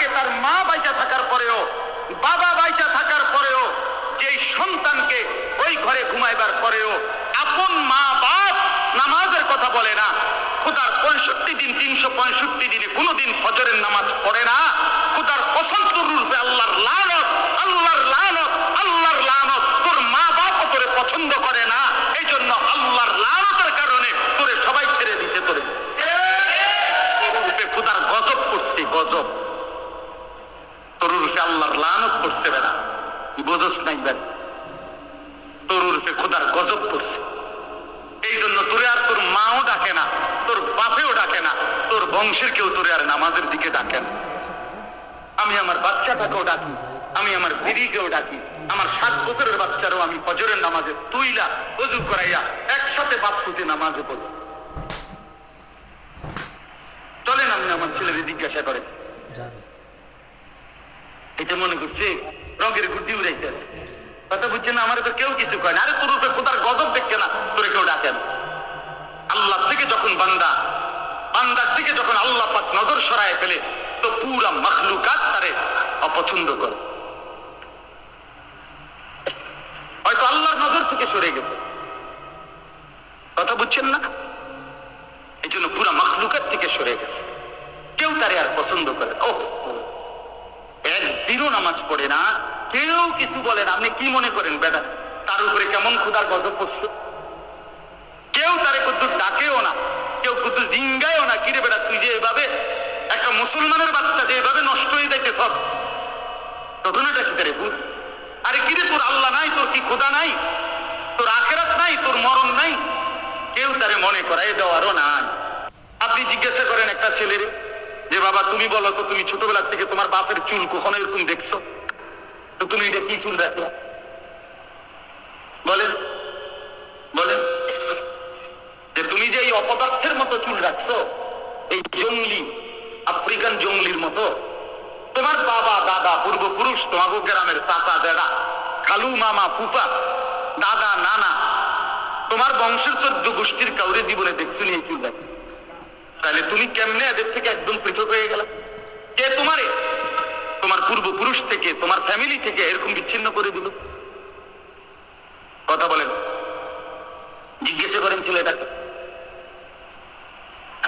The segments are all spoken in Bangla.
থাকে তার মা বাইচা থাকার পরেও বাবা বাইচা থাকার পরেও যেই সন্তানকে ওই ঘরে ঘুমাইবার পরেও আপন মা বাপ নামাজের কথা বলে না খুদার পঁয়ষট্টি দিন তিনশো পঁয়ষট্টি দিনে কোনোদিন ফজরের নামাজ পড়ে না খুদার পছন্দ রূপে আল্লাহর লানত আল্লাহর লানত আল্লাহর লানত তোর মা বাপও তোরে পছন্দ করে না এই জন্য আল্লাহর লানতের কারণে তোরে সবাই ছেড়ে দিতে তোরে খুদার গজব করছে গজব লানত করছে বেড়া। বোঝস নাই বেড়া। তোর খুদার গজব করছে এই জন্য তোরে আর তোর মাও ডাকে না, তোর বাপেও ডাকে না, তোর বংশের কেউ তোরে আর নামাজের দিকে ডাকে না। আমি আমার বাচ্চাটাকেও ডাকি, আমি আমার দিদিকেও ডাকি, আমার সাত বছরের বাচ্চারও আমি ফজরের নামাজে তুইলা অজু করাইয়া একসাথে বাপ ফুটে নামাজে পড়ি। চলেন আপনি আমার ছেলেরে জিজ্ঞাসা করেন এটা মনে করছে রঙের গুড্ডি উড়াইতে আছে। কথা বুঝছে না, আমার কেউ কিছু কয় না। আরে তোর উপরে খোদার গজব দেখছে না, তোরে কেউ ডাকেন আল্লাহ থেকে যখন বান্দা, বান্দার থেকে যখন আল্লাহ পাক নজর সরায় ফেলে, তো পুরা মখলুকাত তারে অপছন্দ করে। হয়তো আল্লাহর নজর থেকে সরে গেছে। কথা বুঝছেন না? এই জন্য পুরা মখলুকাত থেকে সরে গেছে। কেউ তারে আর পছন্দ করে ও একদিনও নামাজ পড়ে না, কেউ কিছু বলেন আপনি কি মনে করেন, বেটা, তার উপরে কেমন ক্ষুদার গজব পড়ছে? কেউ তারে কত ডাকেও না, কেউ কত জিঙ্গায়ও না। কিরে বেটা, তুই যে এভাবে একটা মুসলমানের বাচ্চা যে এভাবে নষ্ট হয়ে যাইতে সব ঘটনাটা কি তারে ভূত আরে কিরে, তোর আল্লাহ নাই, তোর কি খোদা নাই? তোর আখেরাত নাই, তোর মরণ নাই? কেউ তারে মনে করাই দেওয়ারও নাই। আপনি জিজ্ঞাসা করেন একটা ছেলেরে যে বাবা তুমি বলো তো তুমি ছোটবেলার থেকে তোমার বাপের চুল কখনো এরকম দেখছ? তো তুমি এটা কি চুল রাখো বলেন বলেন, যে তুমি যে এই অপদার্থের মতো চুল রাখছো, এই জঙ্গলি, আফ্রিকান জঙ্গলির মতো, তোমার বাবা, দাদা, পূর্বপুরুষ তোমাকে গ্রামের চাচা দাদা কালু মামা, ফুফা, দাদা, নানা, তোমার বংশের চোদ্দ গোষ্ঠীর কাউরে জীবনে দেখছ এই চুল রাখে? তাহলে তুমি কেমনে এদের থেকে একদম পৃথক হয়ে গেল? কে তোমারে? তোমার পূর্বপুরুষ থেকে, তোমার ফ্যামিলি থেকে এরকম বিচ্ছিন্ন করে দিল। কথা বলেন। জিজ্ঞেস করেন ছেলেটাকে।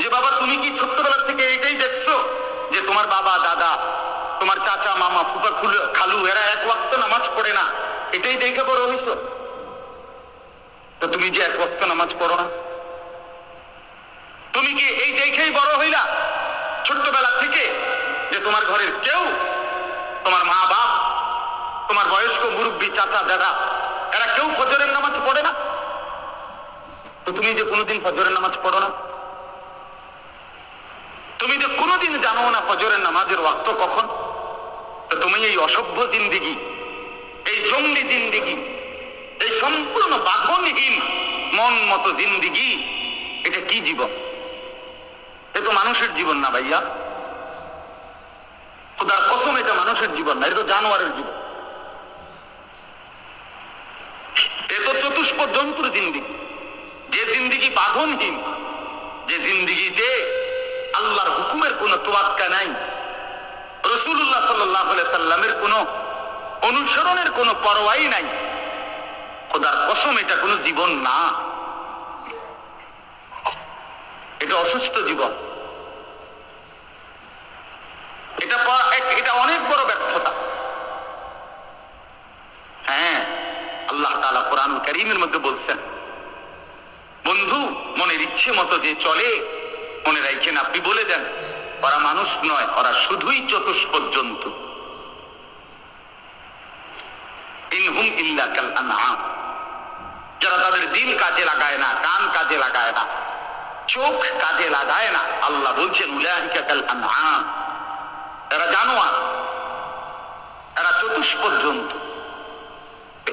যে বাবা, তুমি কি ছোট্টবেলা থেকে এটাই দেখছ? যে তোমার বাবা, দাদা, তোমার চাচা, মামা, ফুফা, খুলু, খালু, এরা এক ওয়াক্ত নামাজ পড়ে না। এটাই দেখে বড় হইছ তো তুমি যে এক ওয়াক্ত নামাজ পড়ো না তুমি এই দেখেই বড় হইলা। ছোট্টবেলা থেকে যে তোমার ঘরের কেউ, তোমার মা বাপ, তোমার বয়স্ক মুরব্বী চাচা দাদা, এরা কেউ ফজরের নামাজ পড়ে না? তো তুমি যে কোনোদিন ফজরের নামাজ পড়ো না? তুমি যে কোনোদিন জানো না ফজরের নামাজের ওয়াক্ত কখন? তো তুমি এই অসভ্য জিন্দিগি, এই জঙ্গি জিন্দিগি, এই সম্পূর্ণ বাঁধনহীন মন মতো জিন্দিগি, এটা কি জীবন? তো মানুষের জীবন না ভাইয়া। খোদার কসম, এটা মানুষের জীবন না, এটা তো জানোয়ারের জীবন। এ তো চতুষ্প জন্তুর জিন্দিগি। যে জিন্দিগি বাঁধনহীন যে জিন্দিগিতে আল্লাহর হুকুমের কোনো তোয়াক্কা নাই রসুল্লাহ সাল্লাহ সাল্লামের কোনো অনুসরণের কোনো পরোয়াই নাই। খোদার কসম, এটা কোনো জীবন না। এটা অসুস্থ জীবন। এটা এটা অনেক বড় ব্যর্থতা। হ্যাঁ আল্লাহ তাআলা কোরআন করিমের মধ্যে বলছেন, বন্ধু, মনের ইচ্ছে মতো যে চলে, মনে রাখেন আপনি বলে দেন, ওরা মানুষ নয়, ওরা শুধুই চতুষ্পদ জন্তু ইনহুম ইল্লা কাল আনআম। যারা তাদের দিল কাজে লাগায় না, কান কাজে লাগায় না, চোখ কাজে লাগায় না, আল্লাহ বলছেন উলাহিকা কাল আনআম। এরা জানোয়ার। এরা চতুষ্পদ জন্তু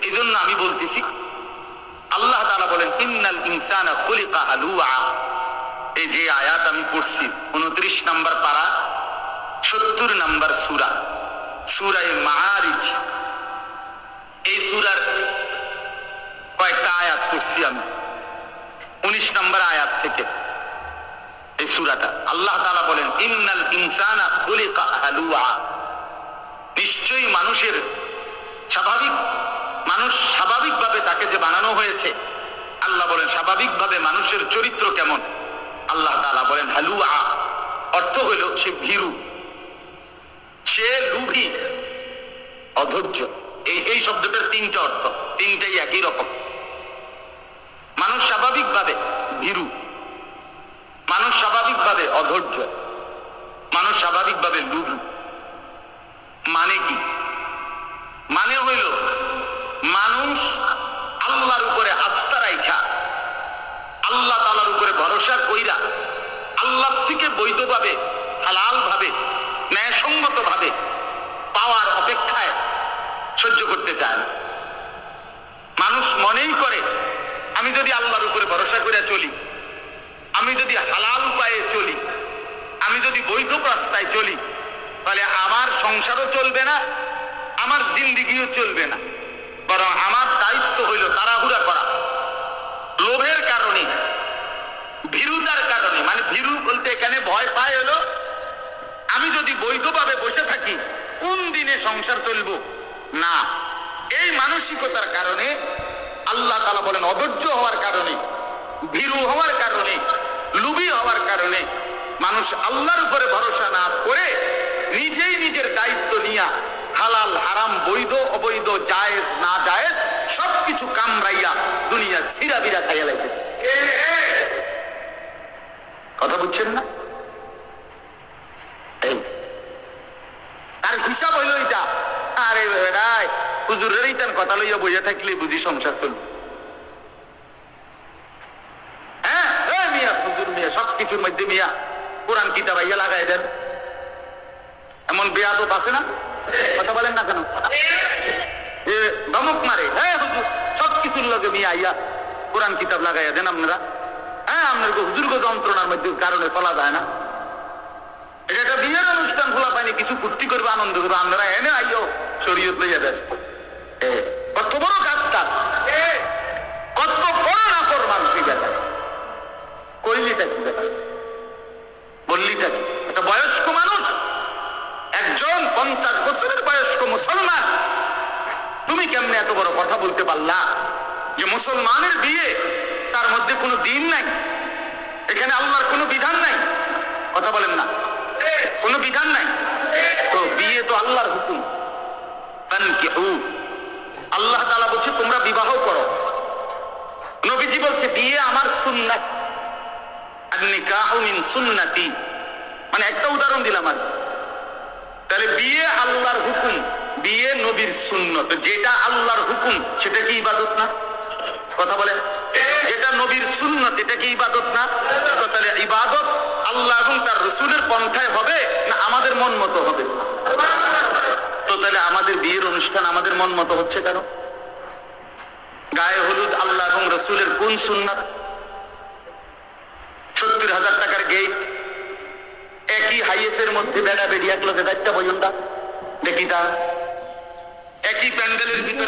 এই জন্য আমি বলতেছি, আল্লাহ তাআলা বলেন, ইন্নাল ইনসানা এই যে আয়াত আমি পড়ছি, উনত্রিশ নাম্বার পারা, সত্তর নাম্বার সুরা, সুরায় মারিজ এই সুরার কয়েকটা আয়াত পড়ছি আমি? উনিশ নাম্বার আয়াত থেকে। এই সুরাটা। আল্লাহ তাআলা বলেন, ইন্নাল ইনসানা নিশ্চয়ই মানুষের স্বাভাবিক, মানুষ স্বাভাবিকভাবে তাকে যে বানানো হয়েছে, আল্লাহ বলেন, স্বাভাবিকভাবে মানুষের চরিত্র কেমন? আল্লাহ তাআলা বলেন, হালুয়া। অর্থ হইল সে ভীরু। সে লুভি অধৈর্য। এই এই শব্দটার তিনটা অর্থ, তিনটাই একই রকম। মানুষ স্বাভাবিকভাবে ভীরু। মানুষ স্বাভাবিকভাবে অধৈর্য। মানুষ স্বাভাবিকভাবে লুভি। মানে কি? মানে হইল, মানুষ আল্লাহর উপরে আস্থা রাইখা, আল্লাহ তালার উপরে ভরসা কইরা, আল্লাহ থেকে বৈধভাবে হালাল ভাবে ন্যায়সঙ্গত ভাবে পাওয়ার অপেক্ষায় সহ্য করতে চায় মানুষ মনেই করে, আমি যদি আল্লাহর উপরে ভরসা করে চলি আমি যদি হালাল উপায়ে চলি, আমি যদি বৈধ রাস্তায় চলি, তাহলে আমার সংসারও চলবে না, আমার জিন্দিগিও চলবে না। বরং আমার দায়িত্ব হইল তাড়াহুড়া করা। লোভের কারণে, ভীরুতার কারণে মানে ভীরু বলতে এখানে ভয় পায় হলো, আমি যদি বৈধভাবে বসে থাকি, কোন দিনে সংসার চলবো? না। এই মানসিকতার কারণে, আল্লাহ তালা বলেন, অধৈর্য হওয়ার কারণে। ভীরু হওয়ার কারণে, লুবি হওয়ার কারণে মানুষ আল্লাহর উপরে ভরসা না করে নিজেই নিজের দায়িত্ব নিয়া হালাল, হারাম, বৈধ, অবৈধ, জায়েজ, না জায়েজ সবকিছু কামড়াইয়া দুনিয়া সিরা বিরা খাইয়া লাইতে কথা বুঝছেন না? তার হিসাব হইল এটা আরে বেড়াই, হুজুরের কথা লইয়া বইয়া থাকলে বুঝি সংসার চলবে হ্যাঁ এ মিয়া হুজুর মিয়া সব কিছুর মধ্যে মিয়া কিতাব আইয়া লাগাই দেন। এমন বেয়াদত আছে না? কথা বলেন না কেন? এ ধমক মারে। হ্যাঁ হুজুর, সব কিছুর লগে মিয়া আইয়া কোরআন কিতাব লাগাইয়া দেন আপনারা। হ্যাঁ আপনার হুজুর্গ যন্ত্রণার মধ্যে কারণে চলা যায় না। এটা একটা বিয়ের অনুষ্ঠান খোলা পাইনি কিছু ফুর্তি করবে, আনন্দ করবে। আপনারা এনে আইও শরীয়ত লইয়া ব্যস্ত এ, কত বড় কাজটা কত বড় না করমান তুই বেটা কইলিটা কি বেটা বললিটা কি একটা বয়স্ক মানুষ একজন পঞ্চাশ বছরের বয়স্ক মুসলমান। তুমি কেমনে এত বড় কথা বলতে পারলা? যে মুসলমানের বিয়ে, তার মধ্যে কোনো দিন নাই। এখানে আল্লাহর কোনো বিধান নাই। কথা বলেন না। কোনো বিধান নাই। তো বিয়ে তো আল্লাহর হুকুম। আল্লাহ তালা বলছে, তোমরা বিবাহ করো। নবীজি বলছে, বিয়ে আমার সুন্নাত। আর মিন একটা উদাহরণ দিলাম আর। তাহলে বিয়ে আল্লাহর হুকুম, বিয়ে নবীর সুন্নত। যেটা আল্লাহর হুকুম, সেটা কি ইবাদত না? কথা বলে যেটা নবীর সুন্নত, এটা কি ইবাদত না? তাহলে ইবাদত আল্লাহ এবং তার রসুলের পন্থায় হবে না আমাদের মন মতো হবে? তো তাহলে আমাদের বিয়ের অনুষ্ঠান আমাদের মন মতো হচ্ছে কেন? গায়ে হলুদ আল্লাহ এবং রসুলের কোন সুন্নাত? সত্তর হাজার টাকার গেট একই হাইয়েসের মধ্যে বেড়া বেরিয়ে এক লোকে দায়িত্ব পর্যন্ত। দেখি তা। একই প্যান্ডেলের ভিতরে